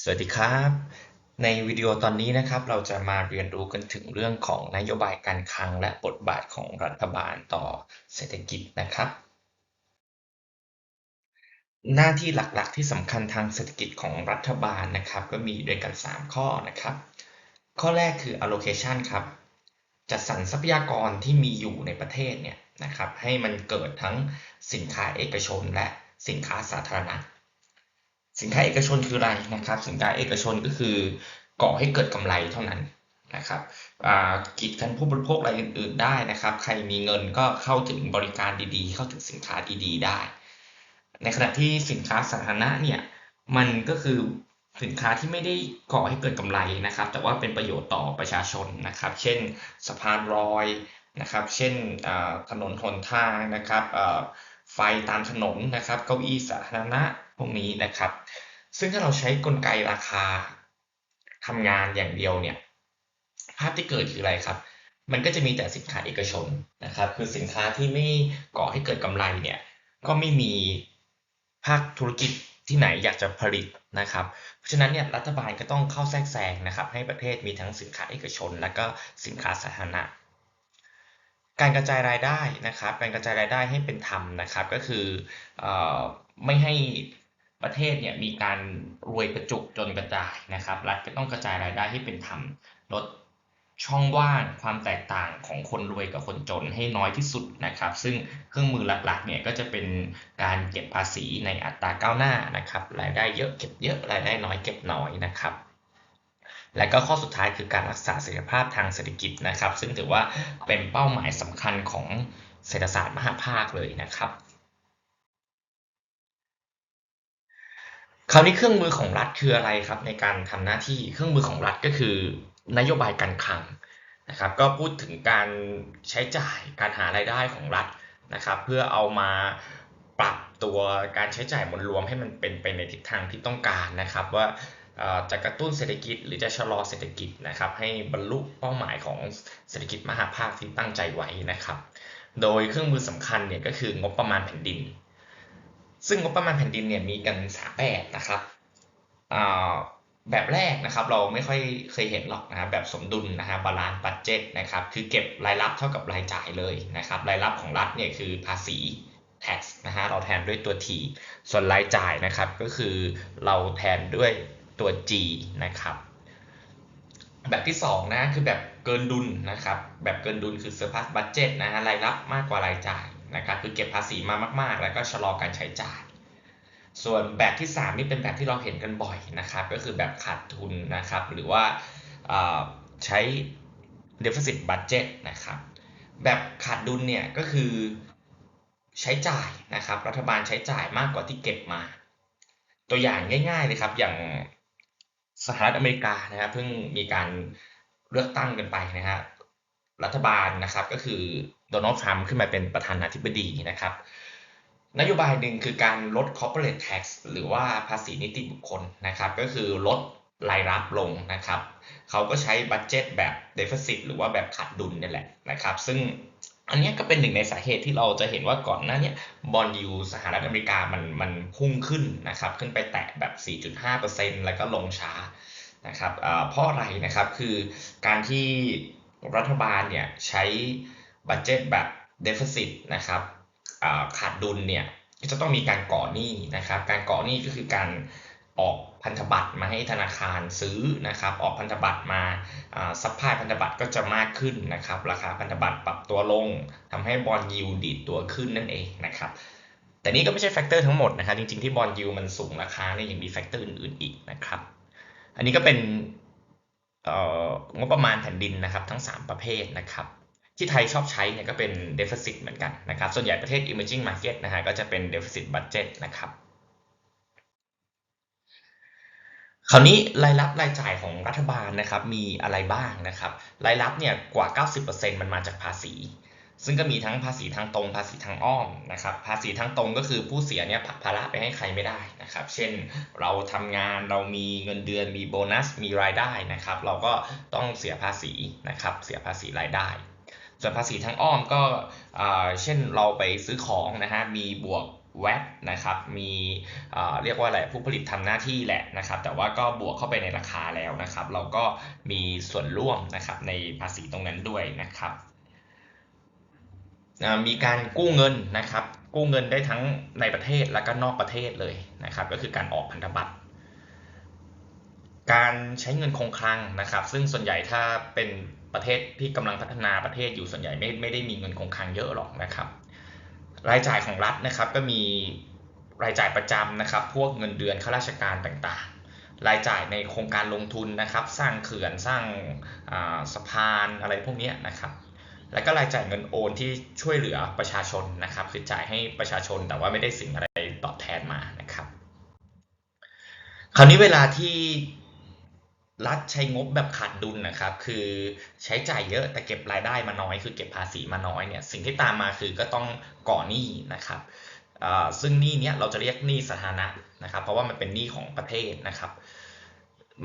สวัสดีครับ ในวิดีโอตอนนี้นะครับ เราจะมาเรียนรู้กันถึงเรื่องของนโยบายการคลังและบทบาทของรัฐบาลต่อเศรษฐกิจนะครับ หน้าที่หลักๆ ที่สำคัญทางเศรษฐกิจของรัฐบาลนะครับ ก็มีด้วยกัน 3 ข้อนะครับ ข้อแรกคือ allocation ครับ จัดสรรทรัพยากรที่มีอยู่ในประเทศเนี่ยนะครับ ให้มันเกิดทั้งสินค้าเอกชนและสินค้าสาธารณะ สินค้าเอกชนคืออะไรนะครับ สินค้าเอกชนก็คือก่อให้เกิดกำไรเท่านั้นนะครับกีดกันผู้บริโภครายอื่นๆได้นะครับ ใครมีเงินก็เข้าถึงบริการดีๆ เข้าถึงสินค้าดีๆ ได้ ในขณะที่สินค้าสาธารณะเนี่ยมันก็คือสินค้าที่ไม่ได้ก่อให้เกิดกำไรนะครับ แต่ว่าเป็นประโยชน์ต่อประชาชนนะครับ เช่นสะพานลอยนะครับ เช่นถนนหนทางนะครับไฟตามถนนนะครับ เก้าอี้สาธารณะ พวกนี้นะครับ ซึ่งถ้าเราใช้กลไกราคาทำงานอย่างเดียวเนี่ยภาพที่เกิดคืออะไรครับ มันก็จะมีแต่สินค้าเอกชนนะครับ คือสินค้าที่ไม่ก่อให้เกิดกำไรเนี่ยก็ไม่มีภาคธุรกิจที่ไหนอยากจะผลิตนะครับ เพราะฉะนั้นเนี่ยรัฐบาลก็ต้องเข้าแทรกแซงนะครับ ให้ประเทศมีทั้งสินค้าเอกชน และก็สินค้าสาธารณะ การกระจายรายได้นะครับ การกระจายรายได้ให้เป็นธรรมนะครับ ก็คืออไม่ให้ ประเทศเนี่ยมีการรวยกระจุกจนกระจายนะครับรัฐก็ต้องกระจายรายได้ให้เป็นธรรมลดช่องว่างความแตกต่างของคนรวยกับคนจนให้น้อยที่สุดนะครับ ซึ่งเครื่องมือหลักๆเนี่ยก็จะเป็นการเก็บภาษีในอัตราก้าวหน้านะครับ รายได้เยอะเก็บเยอะรายได้น้อยเก็บน้อยนะครับ และก็ข้อสุดท้ายคือการรักษาเสถียรภาพทางเศรษฐกิจนะครับ ซึ่งถือว่าเป็นเป้าหมายสำคัญของเศรษฐศาสตร์มหาภาคเลยนะครับ คราวนี้เครื่องมือของรัฐคืออะไรครับ ในการทำหน้าที่เครื่องมือของรัฐก็คือนโยบายการคลังนะครับ ก็พูดถึงการใช้จ่ายการหารายได้ของรัฐนะครับ เพื่อเอามาปรับตัวการใช้จ่ายมวลรวมให้มันเป็นไปในทิศทางที่ต้องการนะครับ ว่าจะกระตุ้นเศรษฐกิจหรือจะชะลอเศรษฐกิจนะครับ ให้บรรลุเป้าหมายของเศรษฐกิจมหาภาคที่ตั้งใจไว้นะครับ โดยเครื่องมือสำคัญเนี่ยก็คืองบประมาณแผ่นดิน ซึ่งงบประมาณแผ่นดินเนี่ยมีกันสามแบบนะครับแบบแรกนะครับเราไม่ค่อยเคยเห็นหรอกนะครับแบบสมดุลนะฮะบาลานซ์บัตเจ็ตนะครับคือเก็บรายรับเท่ากับรายจ่ายเลยนะครับรายรับของรัฐเนี่ยคือภาษี tax นะฮะเราแทนด้วยตัว t ส่วนรายจ่ายนะครับก็คือเราแทนด้วยตัว G นะครับแบบที่2นะคือแบบเกินดุลนะครับแบบเกินดุลคือ surplus budget นะฮะรายรับมากกว่ารายจ่าย นะครับคือเก็บภาษีมามาก ๆ แล้วก็ชะลอการใช้จ่าย ส่วนแบบที่ 3 นี่เป็นแบบที่เราเห็นกันบ่อยนะครับ ก็คือแบบขาดทุนนะครับ หรือว่าใช้ deficit budget นะครับ แบบขาดดุลเนี่ยก็คือใช้จ่ายนะครับ รัฐบาลใช้จ่ายมากกว่าที่เก็บมา ตัวอย่างง่าย ๆ เลยครับ อย่างสหรัฐอเมริกานะครับเพิ่งมีการเลือกตั้งกันไปนะฮะ รัฐบาลนะครับก็คือโดนัลด์ทรัมป์ขึ้นมาเป็นประธานาธิบดีนะครับ นโยบายหนึ่งคือการลด corporate tax หรือว่าภาษีนิติบุคคลนะครับ ก็คือลดรายรับลงนะครับ เขาก็ใช้บัตเจ็ตแบบ deficit หรือว่าแบบขาดดุลนี่แหละนะครับ ซึ่งอันนี้ก็เป็นหนึ่งในสาเหตุที่เราจะเห็นว่าก่อนหน้านี้บอลยูสหรัฐอเมริกามันมันพุ่งขึ้นนะครับ ขึ้นไปแตะแบบ 4.5%แล้วก็ลงช้านะครับเพราะอะไรนะครับคือการที่ รัฐบาลเนี่ยใช้บัตเจ็ตแบบเดฟเฟซิตนะครับขาดดุลเนี่ยก็จะต้องมีการก่อหนี้นะครับ การก่อหนี้ก็คือการออกพันธบัตรมาให้ธนาคารซื้อนะครับ ออกพันธบัตรมาซัพพลายพันธบัตรก็จะมากขึ้นนะครับ ราคาพันธบัตรปรับตัวลงทำให้บอลยิวดีดตัวขึ้นนั่นเองนะครับ แต่นี้ก็ไม่ใช่แฟกเตอร์ทั้งหมดนะครับ จริงๆที่บอลยิวมันสูงราคาเนี่ยยังมีแฟกเตอร์อื่นๆอีกนะครับ อันนี้ก็เป็น งบประมาณแผ่นดินนะครับทั้ง 3 ประเภทนะครับที่ไทยชอบใช้เนี่ยก็เป็น deficit เหมือนกันนะครับ ส่วนใหญ่ประเทศ emerging market นะฮะก็จะเป็น deficit budget นะครับ คราวนี้รายรับรายจ่ายของรัฐบาลนะครับมีอะไรบ้างนะครับ รายรับเนี่ยกว่า 90%มันมาจากภาษี ซึ่งก็มีทั้งภาษีทางตรงภาษีทางอ้อมนะครับ ภาษีทางตรงก็คือผู้เสียเนี่ยผักภาระไปให้ใครไม่ได้นะครับ เช่นเราทำงานเรามีเงินเดือนมีโบนัสมีรายได้นะครับ เราก็ต้องเสียภาษีนะครับ เสียภาษีรายได้ ส่วนภาษีทางอ้อมก็เช่นเราไปซื้อของนะฮะมีบวกแวดนะครับมีเอ่อเรียกว่าอะไรผู้ผลิตทำหน้าที่แหละนะครับ แต่ว่าก็บวกเข้าไปในราคาแล้วนะครับ เราก็มีส่วนร่วมนะครับในภาษีตรงนั้นด้วยนะครับ มีการกู้เงินนะครับ กู้เงินได้ทั้งในประเทศแล้วก็นอกประเทศเลยนะครับ ก็คือการออกพันธบัตร การใช้เงินคงคลังนะครับ ซึ่งส่วนใหญ่ถ้าเป็นประเทศที่กำลังพัฒนาประเทศอยู่ส่วนใหญ่ไม่ไม่ได้มีเงินคงคลังเยอะหรอกนะครับ รายจ่ายของรัฐนะครับก็มีรายจ่ายประจำนะครับ พวกเงินเดือนข้าราชการต่างๆ รายจ่ายในโครงการลงทุนนะครับ สร้างเขื่อนสร้างสะพานอะไรพวกนี้นะครับ แล้วก็รายจ่ายเงินโอนที่ช่วยเหลือประชาชนนะครับคือจ่ายให้ประชาชนแต่ว่าไม่ได้สิ่งอะไรตอบแทนมานะครับ คราวนี้เวลาที่รัฐใช้งบแบบขาดดุลนะครับ คือใช้จ่ายเยอะแต่เก็บรายได้มาน้อย คือเก็บภาษีมาน้อยเนี่ยสิ่งที่ตามมาคือก็ต้องก่อหนี้นะครับซึ่งหนี้เนี้ยเราจะเรียกหนี้สาธารณะนะครับ เพราะว่ามันเป็นหนี้ของประเทศนะครับ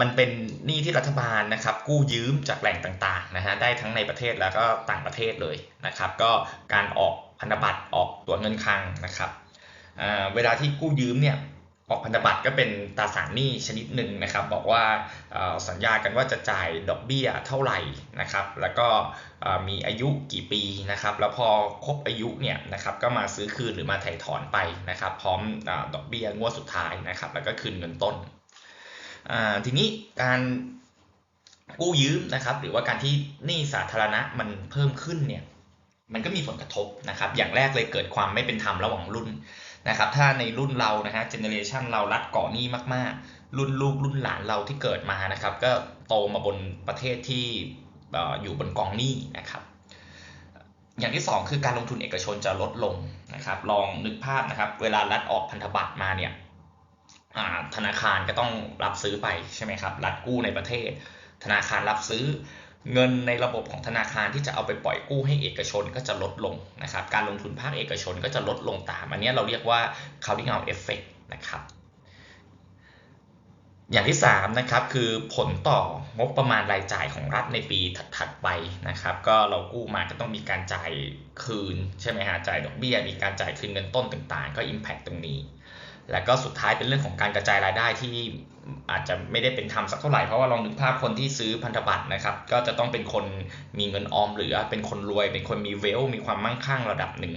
มันเป็นหนี้ที่รัฐบาลนะครับ กู้ยืมจากแหล่งต่างๆนะฮะได้ทั้งในประเทศแล้วก็ต่างประเทศเลยนะครับ ก็การออกพันธบัตรออกตัวเงินคลังนะครับเวลาที่กู้ยืมเนี่ยออกพันธบัตรก็เป็นตราสารหนี้ชนิดหนึ่งนะครับ บอกว่าสัญญากันว่าจะจ่ายดอกเบี้ยเท่าไหร่นะครับ แล้วก็มีอายุกี่ปีนะครับ แล้วพอครบอายุเนี่ยนะครับก็มาซื้อคืนหรือมาถ่ายถอนไปนะครับ พร้อมดอกเบี้ยงวดสุดท้ายนะครับ แล้วก็คืนเงินต้น ทีนี้การกู้ยืมนะครับ หรือว่าการที่หนี้สาธารณะมันเพิ่มขึ้นเนี่ยมันก็มีผลกระทบนะครับ อย่างแรกเลยเกิดความไม่เป็นธรรมระหว่างรุ่นนะครับ ถ้าในรุ่นเรานะฮะเจเนเรชันเรารัดก่อหนี้มากๆ รุ่นลูกรุ่นหลานเราที่เกิดมานะครับ ก็โตมาบนประเทศที่อยู่บนกองหนี้นะครับ อย่างที่ 2 คือการลงทุนเอกชนจะลดลงนะครับ ลองนึกภาพนะครับ เวลารัฐออกพันธบัตรมาเนี่ย ธนาคารก็ต้องรับซื้อไปใช่ไหมครับ รัฐกู้ในประเทศ ธนาคารรับซื้อเงินในระบบของธนาคารที่จะเอาไปปล่อยกู้ให้เอกชนก็จะลดลงนะครับ การลงทุนภาคเอกชนก็จะลดลงตาม อันนี้เราเรียกว่า crowding out effect นะครับ อย่างที่3นะครับคือผลต่องบประมาณรายจ่ายของรัฐในปีถัดๆไปนะครับ ก็เรากู้มาก็ต้องมีการจ่ายคืนใช่ไหมฮะจ่ายดอกเบี้ย มีการจ่ายคืนเงินต้นต่างๆ ก็ impact ตรงนี้ แล้วก็สุดท้ายเป็นเรื่องของการกระจายรายได้ที่อาจจะไม่ได้เป็นธรรมสักเท่าไหร่เพราะว่าลองนึกภาพคนที่ซื้อพันธบัตรนะครับ ก็จะต้องเป็นคนมีเงินออมเหลือ เป็นคนรวย เป็นคนมีเวล มีความมั่งคั่งระดับหนึ่ง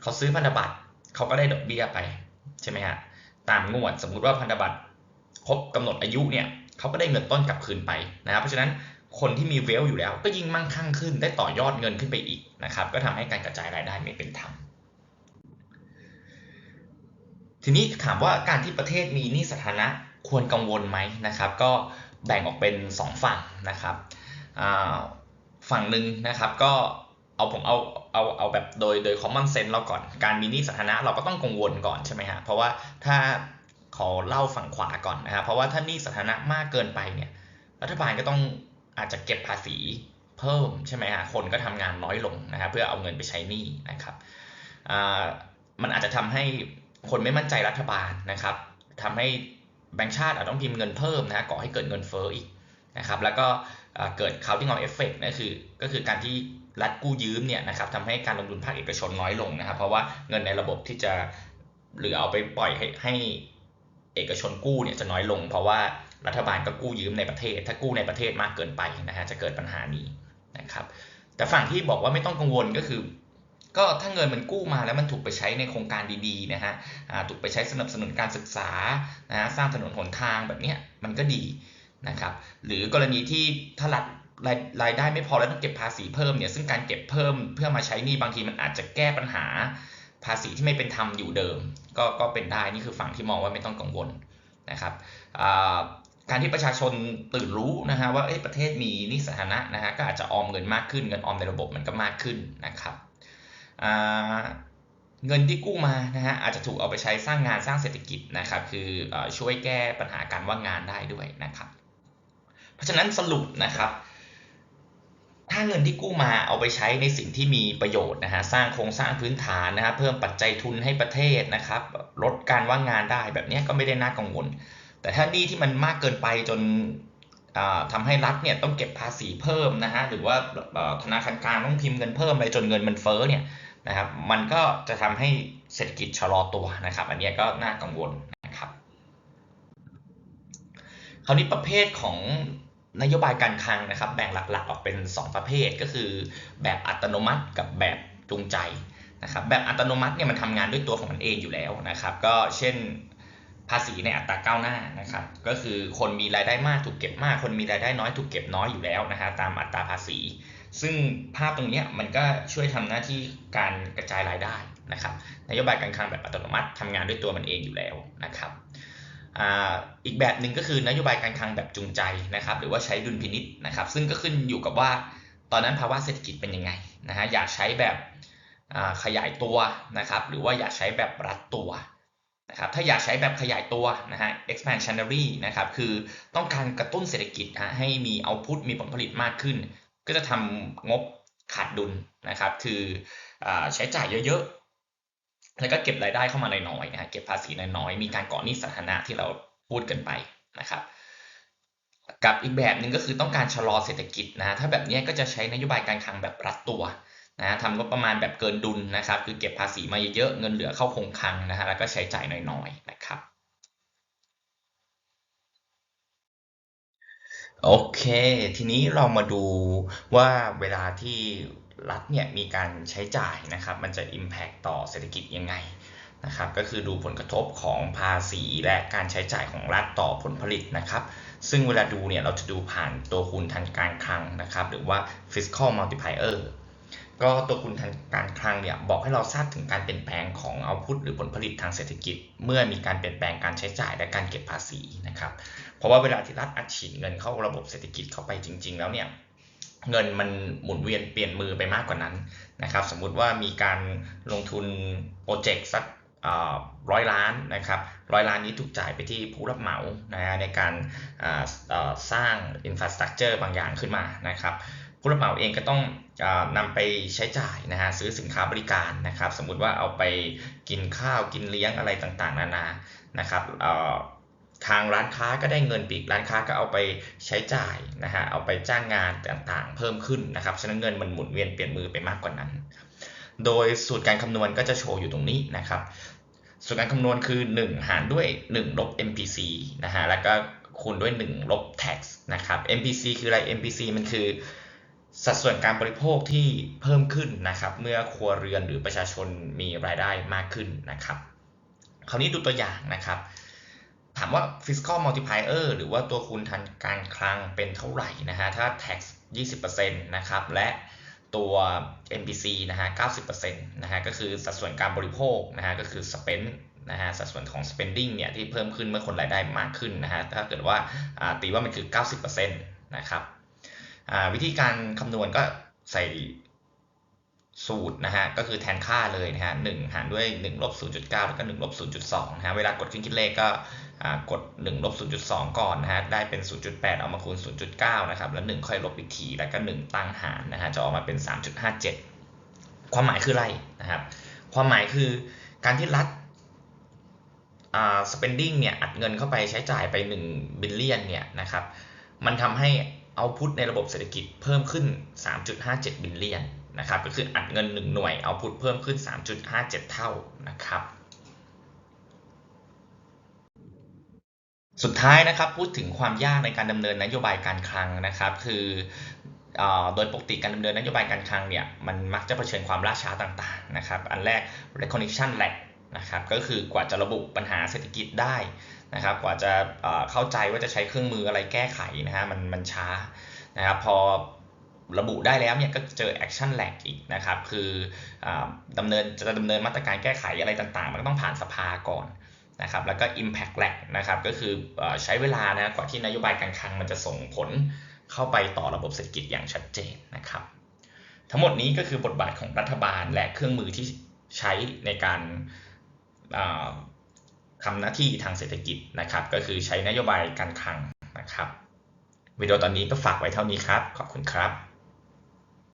เขาซื้อพันธบัตรเขาก็ได้ดอกเบี้ยไปใช่ไหมฮะตามงวดสมมุติว่าพันธบัตรครบกำหนดอายุเนี่ยเขาก็ได้เงินต้นกลับคืนไปนะครับเพราะฉะนั้นคนที่มีเวลอยู่แล้ว ก็ยิ่งมั่งคั่งขึ้นได้ต่อยอดเงินขึ้นไปอีกนะครับก็ทำให้การกระจายรายได้ไม่เป็นธรรม ทีนี้ถามว่าการที่ประเทศมีหนี้สาธารณะควรกังวลไหมนะครับ ก็แบ่งออกเป็น 2 ฝั่งนะครับฝั่งหนึ่งนะครับก็เอาผมเอาเอาเอาแบบโดยโดย common sense เราก่อนการมีหนี้สาธารณะเราก็ต้องกังวลก่อนใช่ไหมฮะเพราะว่าถ้าขอเล่าฝั่งขวาก่อนนะครับเพราะว่าถ้าหนี้สาธารณะมากเกินไปเนี่ยรัฐบาลก็ต้องอาจจะเก็บภาษีเพิ่มใช่ไหมฮะคนก็ทำงานน้อยลงนะครับเพื่อเอาเงินไปใช้หนี้นะครับมันอาจจะทำให้ คนไม่มั่นใจรัฐบาลนะครับทำให้แบงก์ชาติอาจต้องพิมพ์เงินเพิ่มนะก่อให้เกิดเงินเฟ้ออีกนะครับแล้วก็เกิด counting on effect นั่นคือก็คือการที่รัฐกู้ยืมเนี่ยนะครับทำให้การลงทุนภาคเอกชนน้อยลงนะครับ เพราะว่าเงินในระบบที่จะหรือเอาไปปล่อยให้ให้เอกชนกู้เนี่ยจะน้อยลง เพราะว่ารัฐบาลก็กู้ยืมในประเทศ ถ้ากู้ในประเทศมากเกินไปนะฮะจะเกิดปัญหานี้นะครับแต่ฝั่งที่บอกว่าไม่ต้องกังวลก็คือ ก็ถ้าเงินมันกู้มาแล้วมันถูกไปใช้ในโครงการดีๆนะฮะถูกไปใช้สนับสนุนการศึกษานะสร้างถนนหนทางแบบนี้มันก็ดีนะครับ หรือกรณีที่ถ้ารัฐรายรายได้ไม่พอแล้วต้องเก็บภาษีเพิ่มเนี่ยซึ่งการเก็บเพิ่มเพื่อมาใช้นี่บางทีมันอาจจะแก้ปัญหาภาษีที่ไม่เป็นธรรมอยู่เดิม ก็ก็เป็นได้นี่คือฝั่งที่มองว่าไม่ต้องกังวลนะครับการที่ประชาชนตื่นรู้นะฮะว่าประเทศมีนิสาธารณะนะฮะก็อาจจะออมเงินมากขึ้นเงินออมในระบบมันก็มากขึ้นนะครับ เงินที่กู้มานะฮะอาจจะถูกเอาไปใช้สร้างงานสร้างเศรษฐกิจนะครับ คือช่วยแก้ปัญหาการว่างงานได้ด้วยนะครับ เพราะฉะนั้นสรุปนะครับถ้าเงินที่กู้มาเอาไปใช้ในสิ่งที่มีประโยชน์นะฮะสร้างโครงสร้างพื้นฐานนะฮะเพิ่มปัจจัยทุนให้ประเทศนะครับ ลดการว่างงานได้แบบนี้ก็ไม่ได้น่ากังวล แต่ถ้านี่ที่มันมากเกินไปจนทำให้รัฐเนี่ยต้องเก็บภาษีเพิ่มนะฮะหรือว่าธนาคารกลางต้องพิมพ์เงินเพิ่มไปจนเงินมันเฟ้อเนี่ย นะครับ มันก็จะทำให้เศรษฐกิจชะลอตัวนะครับ อันนี้ก็น่ากังวลนะครับ คราวนี้ประเภทของนโยบายการคลังนะครับ แบ่งหลักๆ ออกเป็น 2 ประเภทก็คือ แบบอัตโนมัติกับแบบจูงใจนะครับ แบบอัตโนมัติเนี่ยมันทำงานด้วยตัวของมันเองอยู่แล้วนะครับ ก็เช่นภาษีในอัตราก้าวหน้านะครับ ก็คือคนมีรายได้มากถูกเก็บมาก คนมีรายได้น้อยถูกเก็บน้อยอยู่แล้วนะฮะตามอัตราภาษี ซึ่งภาพตรงนี้มันก็ช่วยทำหน้าที่การกระจายรายได้นะครับนโยบายการคลังแบบอัตโนมัติทำงานด้วยตัวมันเองอยู่แล้วนะครับอีกแบบหนึ่งก็คือนโยบายการคลังแบบจูงใจนะครับ หรือว่าใช้ดุลพินิษนะครับ ซึ่งก็ขึ้นอยู่กับว่าตอนนั้นภาวะเศรษฐกิจเป็นยังไงนะฮะอยากใช้แบบขยายตัวนะครับ หรือว่าอยากใช้แบบรัดตัวนะครับถ้าอยากใช้แบบขยายตัวนะฮะ expansionary นะครับคือต้องการกระตุ้นเศรษฐกิจฮะให้มี output มีผลผลิตมากขึ้น ก็จะทำงบขาดดุลนะครับ คืออใช้จ่ายเยอะๆ แล้วก็เก็บรายได้เข้ามาน้อยๆนะฮะเก็บภาษีน้อยๆ มีการก่อหนี้สาธารณะที่เราพูดกันไปนะครับ กับอีกแบบหนึ่งก็คือต้องการชะลอเศรษฐกิจนะถ้าแบบนี้ก็จะใช้นโยบายการคลังแบบรัดตัวนะทำงบประมาณแบบเกินดุลนะครับ คือเก็บภาษีมาเยอะๆเงินเหลือเข้าคงคลังนะฮะแล้วก็ใช้จ่ายน้อยๆนะครับ โอเค ทีนี้เรามาดูว่าเวลาที่รัฐเนี่ยมีการใช้จ่ายนะครับ มันจะ Impact ต่อเศรษฐกิจยังไงนะครับ ก็คือดูผลกระทบของภาษีและการใช้จ่ายของรัฐต่อผลผลิตนะครับ ซึ่งเวลาดูเนี่ยเราจะดูผ่านตัวคูณทางการคลังนะครับ หรือว่า fiscal multiplier ก็ตัวคุณทางการคลังเนี่ยบอกให้เราทราบถึงการเปลี่ยนแปลงของเอาพุทหรือผลผลิตทางเศรษฐกิจ เมื่อมีการเปลี่ยนแปลงการใช้จ่ายและการเก็บภาษีนะครับ เพราะว่าเวลาที่รัฐอัดฉีดเงินเข้าระบบเศรษฐกิจเข้าไปจริง ๆ แล้วเนี่ยเงินมันหมุนเวียนเปลี่ยนมือไปมากกว่านั้นนะครับ สมมุติว่ามีการลงทุนโปรเจกต์สักร้อยล้านนะครับร้อยล้านนี้ถูกจ่ายไปที่ผู้รับเหมานะในการสร้างอินฟราสตรักเจอร์บางอย่างขึ้นมานะครับ ผู้รับเหมาเองก็ต้อง นำไปใช้จ่ายนะฮะซื้อสินค้าบริการนะครับ สมมุติว่าเอาไปกินข้าวกินเลี้ยงอะไรต่างๆ นานานะครับทางร้านค้าก็ได้เงินปีกร้านค้าก็เอาไปใช้จ่ายนะฮะเอาไปจ้างงานต่างๆ เพิ่มขึ้นนะครับฉะนั้นเงินมันหมุนเวียนเปลี่ยนมือไปมากกว่านั้น โดยสูตรการคำนวณก็จะโชว์อยู่ตรงนี้นะครับ สูตรการคำนวณคือ 1 หารด้วย 1 ลบ MPC นะฮะแล้วก็คูณด้วย 1 ลบ tax นะครับ MPC คืออะไร MPC มันคือ สัดส่วนการบริโภคที่เพิ่มขึ้นนะครับ เมื่อครัวเรือนหรือประชาชนมีรายได้มากขึ้นนะครับ คราวนี้ดูตัวอย่างนะครับ ถามว่า fiscal multiplier หรือว่าตัวคูณทางการคลังเป็นเท่าไหร่นะฮะถ้า tax 20%นะครับและตัว MPC นะฮะ 90%นะฮะ ก็คือสัดส่วนการบริโภคนะฮะ ก็คือ spend นะฮะ สัดส่วนของ spending เนี่ยที่เพิ่มขึ้นเมื่อคนรายได้มากขึ้นนะฮะ ถ้าเกิดว่าตีว่ามันคือ 90%นะครับ วิธีการคำนวณก็ใส่สูตรนะฮะก็คือแทนค่าเลยนะฮะหหารด้วย1ลบ0.9 แล้วก็1ลบ0.2นะฮะเวลากดขึ้นคิดเลขก็กด1ลบ0.2 ก่อนนะฮะได้เป็น 0.8 เอามาคูณ 0.9 นะครับ แล้ว 1 ค่อยลบอีกที แล้วก็ 1 ตั้งหารนะฮะจะออกมาเป็น 3.57 ความหมายคืออะไรนะครับ ความหมายคือการที่รัฐ spending เนี่ยอัดเงินเข้าไปใช้จ่ายไป 1 บิลเลียนเนี่ยนะครับมันทำให้ เอาพุทในระบบเศรษฐกิจเพิ่มขึ้น 3.57 บิลเลียนนะครับก็คืออัดเงิน 1 หน่วยเอาพุทเพิ่มขึ้น 3.57 เท่านะครับ สุดท้ายนะครับพูดถึงความยากในการดำเนินนโยบายการคลังนะครับ คือโดยปกติการดำเนินนโยบายการคลังเนี่ยมันมักจะเผชิญความล่าช้าต่างๆนะครับ อันแรก recognition lag นะครับก็คือกว่าจะระบุปัญหาเศรษฐกิจได้ นะครับกว่าจะเข้าใจว่าจะใช้เครื่องมืออะไรแก้ไขนะฮะมันมันช้านะครับพอระบุได้แล้วเนี่ยก็เจอ action lag อีกนะครับคืออดำเนินจะดำเนินมาตรการแก้ไขอะไรต่างๆ มันก็ต้องผ่านสภาก่อนนะครับแล้วก็ impact lag นะครับก็คือใช้เวลานะกว่าที่นโยบายการคลังมันจะส่งผลเข้าไปต่อระบบเศรษฐกิจอย่างชัดเจนนะครับ ทั้งหมดนี้ก็คือบทบาทของรัฐบาลและเครื่องมือที่ใช้ในการ ทำหน้าที่ทางเศรษฐกิจนะครับ ก็คือใช้นโยบายการคลังนะครับวิดีโอตอนนี้ก็ฝากไว้เท่านี้ครับ ขอบคุณครับ